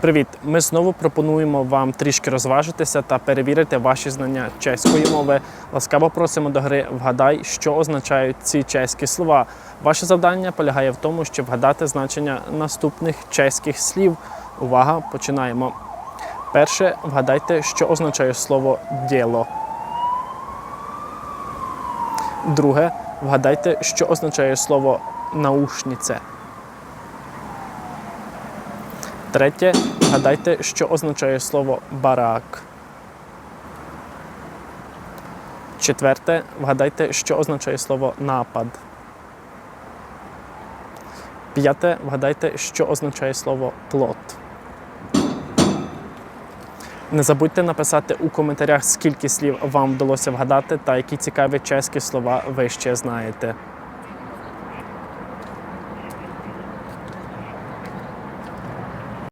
Привіт! Ми знову пропонуємо вам трішки розважитися та перевірити ваші знання чеської мови. Ласкаво просимо до гри Вгадай, що означають ці чеські слова. Ваше завдання полягає в тому, щоб вгадати значення наступних чеських слів. Увага! Починаємо. Перше, вгадайте, що означає слово діло. Друге, вгадайте, що означає слово наушніце. Третє, вгадайте, що означає слово барак. Четверте, вгадайте, що означає слово напад. П'яте, вгадайте, що означає слово плот. Не забудьте написати у коментарях, скільки слів вам вдалося вгадати та які цікаві чеські слова ви ще знаєте.